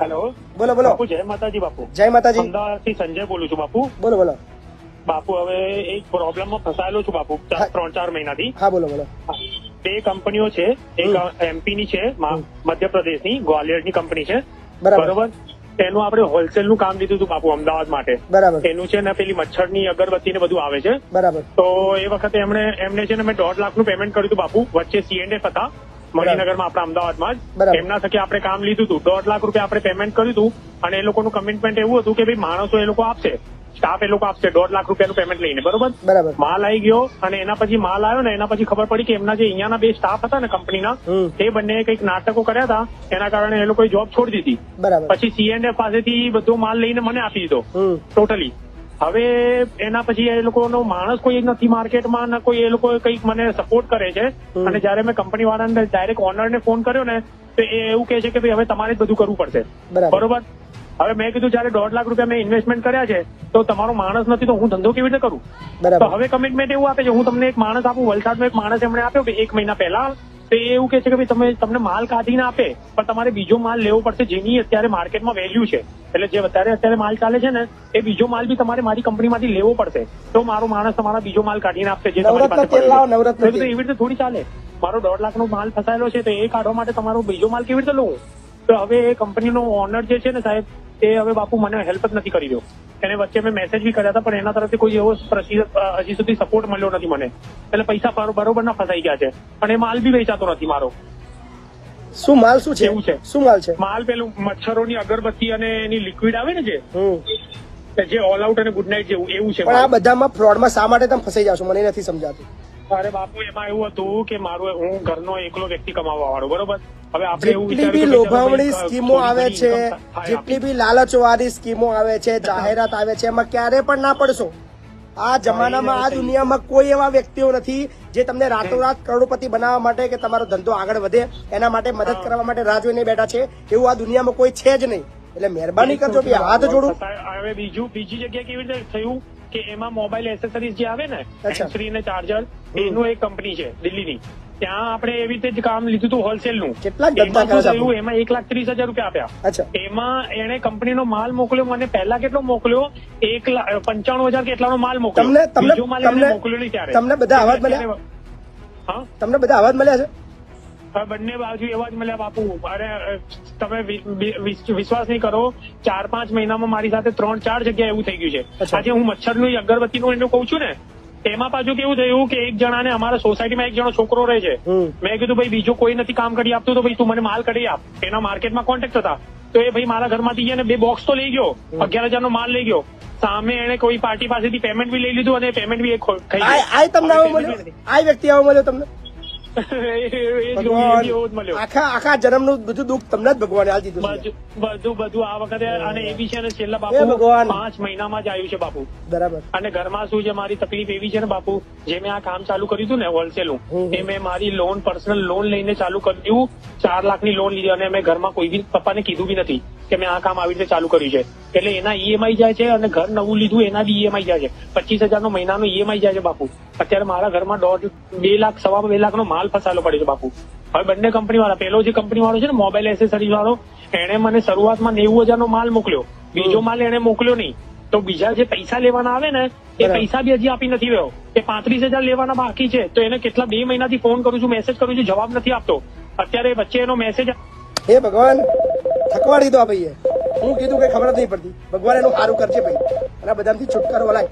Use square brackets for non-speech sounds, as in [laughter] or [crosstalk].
Hello બોલો બોલો. બાપુ જય માતાજી બાપુ. જય માતાજી. અમદાવાદથી સંજય બોલું છું બાપુ. બોલો બોલો. બાપુ હવે એક પ્રોબ્લેમમાં ફસાયેલો છું બાપુ ત્રણ ચાર મહિનાથી. હા બોલો બોલો. બે કંપનીઓ છે. એક એમપી ની છે. મધ્યપ્રદેશની ગ્વાલિયરની કંપની છે. બરાબર. એનું આપણે હોલસેલનું કામ લીધું હતું બાપુ અમદાવાદ માટે. બરાબર. એનું છે ને પેલી મચ્છરની અગરબત્તી ને બધું આવે છે. બરાબર. તો એ વખતે એમણે એમને છે ને મેં દોઢ લાખનું પેમેન્ટ કર્યું હતું બાપુ વચ્ચે સીએનએફ હતા. મણિનગરમાં આપણા અમદાવાદમાં જ. એમના થકી આપણે કામ લીધું હતું. દોઢ લાખ રૂપિયા આપણે પેમેન્ટ કર્યું હતું અને એ લોકોનું કમિટમેન્ટ એવું હતું કે ભાઈ માણસો એ લોકો આપશે. સ્ટાફ એ લોકો આપશે. દોઢ લાખ રૂપિયાનું પેમેન્ટ લઈને. બરોબર? બરાબર. માલ આવી ગયો અને એના પછી માલ આવ્યો ને એના પછી ખબર પડી કે એમના જે અહીંયાના બે સ્ટાફ હતા ને કંપનીના એ બંને કંઈક નાટકો કર્યા હતા. એના કારણે એ લોકોએ જોબ છોડી દીધી. પછી સીએનએફ પાસેથી બધો માલ લઈને મને આપી દીધો. ટોટલી હવે એના પછી એ લોકોનો માણસ કોઈ નથી માર્કેટમાં ના કોઈ એ લોકો કંઈક મને સપોર્ટ કરે છે. અને જયારે મેં કંપની વાળાને ડાયરેક્ટ ઓનરને ફોન કર્યો ને તો એ એવું કહે છે કે ભાઈ હવે તમારે જ બધું કરવું પડશે. બરોબર. હવે મેં કીધું જયારે દોઢ લાખ રૂપિયા મેં ઇન્વેસ્ટમેન્ટ કર્યા છે તો તમારો માણસ નથી તો હું ધંધો કેવી રીતે કરું? તો હવે કમિટમેન્ટ એવું આપે છે હું તમને એક માણસ આપું વલસાડનો એક માણસ એમણે આપ્યો કે એક મહિના પહેલા તો એ એવું કે છે કે ભાઈ તમે તમને માલ કાઢીને આપે પણ તમારે બીજો માલ લેવો પડશે જેની અત્યારે માર્કેટમાં વેલ્યુ છે. એટલે જે અત્યારે અત્યારે માલ ચાલે છે ને એ બીજો માલ બી તમારે મારી કંપનીમાંથી લેવો પડશે. તો મારો માણસ તમારા બીજો માલ કાઢીને આપશે જે તમારી પાસે એવી રીતે થોડી ચાલે. મારો દોઢ લાખ નો માલ ફસાયેલો છે તો એ કાઢવા માટે તમારો બીજો માલ કેવી રીતે લઉં તો હવે એ કંપનીનો ઓનર જે છે ને સાહેબ એ હવે બાપુ મને હેલ્પ જ નથી કરી રહ્યો. એને વચ્ચે મેં મેસેજ બી કર્યા હતા પણ એના તરફથી કોઈ એવો હજી સુધી સપોર્ટ મળ્યો નથી મને એટલે પૈસા બરો- બરોબર ના ફસાઈ ગયા છે પણ એ માલ બી વેચાતો નથી મારો શું માલ શું છે? એવું છે? શું માલ છે? માલ પેલું મચ્છરોની અગરબત્તી અને એની લિક્વિડ આવે ને જે જે ઓલ આઉટ અને ગુડ નાઇટ જેવું એવું છે પણ આ બધામાં ફ્રોડમાં શા માટે તમે ફસાઈ જાવ મને નથી સમજાતું. અરે બાપુ એમાં એવું હતું કે મારું હું ઘરનો એકલો વ્યક્તિ કમાવા વાળો બરોબર? જેટલી બી લોભાવણી લોભામણી સ્કીમો આવે છે જેટલી બી લાલચવાળી સ્કીમો આવે છે [laughs] જાહેરાત આવે છે એમાં ક્યારે પણ ના પડશો. આ જમાનામાં આ દુનિયામાં કોઈ એવા વ્યક્તિઓ નથી જે તમને રાતોરાત કરોડપતિ બનાવવા માટે કે તમારો ધંધો આગળ વધે એના માટે મદદ કરવા માટે રાહ જોઈને બેઠા છે. એવું આ દુનિયામાં કોઈ છે જ નહીં. એટલે મહેરબાની કરજો હાથ જોડું. હવે બીજું બીજી જગ્યાએ કેવી રીતે થયું? કે એમાં મોબાઈલ એસેસરીઝ જે આવે ને. થ્રી ને ચાર્જર એનું એક કંપની છે દિલ્હીની. ત્યાં આપણે એવી રીતે જ કામ લીધું હતું હોલસેલનું. કેટલા એમાં એક લાખ ત્રીસ હજાર રૂપિયા આપ્યા. એમાં એને કંપનીનો માલ મોકલ્યો મને પહેલા કેટલો મોકલ્યો? એક લાખ પંચાણું હજાર કેટલાનો માલ મોકલ્યો. તમને તમને બીજો માલ તમને મોકલ્યો નહીં ત્યારે તમને બધા અવાજ મળ્યા? હા? તમને બધા અવાજ મળ્યા છે? બંને બાજુ એવા જ મળ્યા બાપુ. અરે તમે વિશ્વાસ નહીં કરો ચાર પાંચ મહિનામાં મારી સાથે ત્રણ ચાર જગ્યાએ એવું થઈ ગયું છે. આજે હું મચ્છરનું અગરબત્તીનું એનું કહું છું ને તેમાં પાછું કેવું થયું કે એક જણાને અમારા સોસાયટીમાં એક જણો છોકરો રહે છે. મેં કીધું ભાઈ બીજો કોઈ નથી કામ કરી આપતું તો ભાઈ તું મને માલ કરી આપ. એના માર્કેટમાં કોન્ટેક્ટ હતા. તો એ ભાઈ મારા ઘરમાંથી ગયા ને બે બોક્સ તો લઈ ગયો. અગિયાર હજાર નો માલ લઈ ગયો. સામે એને કોઈ પાર્ટી પાસેથી પેમેન્ટ બી લઈ લીધું અને પેમેન્ટ બી એ ખાઈ તમને આવો મળ્યો? આ વ્યક્તિ આવો મળ્યો તમને? ભગવાન. એવો જ મળ્યો. આખા આખા જન્મનું બધું દુઃખ તમને જ ભગવાને આલી દીધું બધું આ વખતે અને એ બી છે ને છેલ્લા બાપુ ભગવાન. પાંચ મહિનામાં જ આવ્યું છે બાપુ. બરાબર. અને ઘરમાં શું છે મારી તકલીફ એવી છે ને બાપુ જે મેં આ કામ ચાલુ કર્યું હતું ને હોલસેલનું એ મેં મારી લોન પર્સનલ લોન લઈને ચાલુ કર્યું. ચાર લાખની લોન લીધી અને મેં ઘરમાં કોઈ બી પપ્પાને કીધું બી નથી કે મેં આ કામ આવી રીતે ચાલુ કર્યું છે. એટલે એના ઈએમઆઈ જાય છે અને ઘર નવું લીધું એના બી ઈએમઆઈ જાય છે. પચીસ હજારનો મહિનાનો ઈએમઆઈ જાય છે બાપુ. અત્યારે મારા ઘરમાં દોઢ બે લાખ સવા બે લાખનો માલ ફસાયેલો પડ્યો છે બાપુ. હવે બંને કંપની વાળા પેલો જે કંપની વાળો છે ને મોબાઈલ એસેસરીઝ વાળો એણે મને શરૂઆતમાં નેવું હજારનો માલ મોકલ્યો. બીજો માલ એણે મોકલ્યો નહીં. તો બીજા જે પૈસા લેવાના આવે ને એ પૈસા બી હજી આપી નથી રહ્યો. એ પાંત્રીસ હજાર લેવાના બાકી છે. તો એને કેટલા બે મહિનાથી ફોન કરું છું મેસેજ કરું છું જવાબ નથી આપતો. અત્યારે વચ્ચે એનો મેસેજ હે ભગવાન, થકવાડી દો આ ભાઈએ. હું કીધું કે ખબર જ નહીં પડતી. ભગવાન એનું સારું કરશે ભાઈ. અને બધાથી છુટકારો લાય.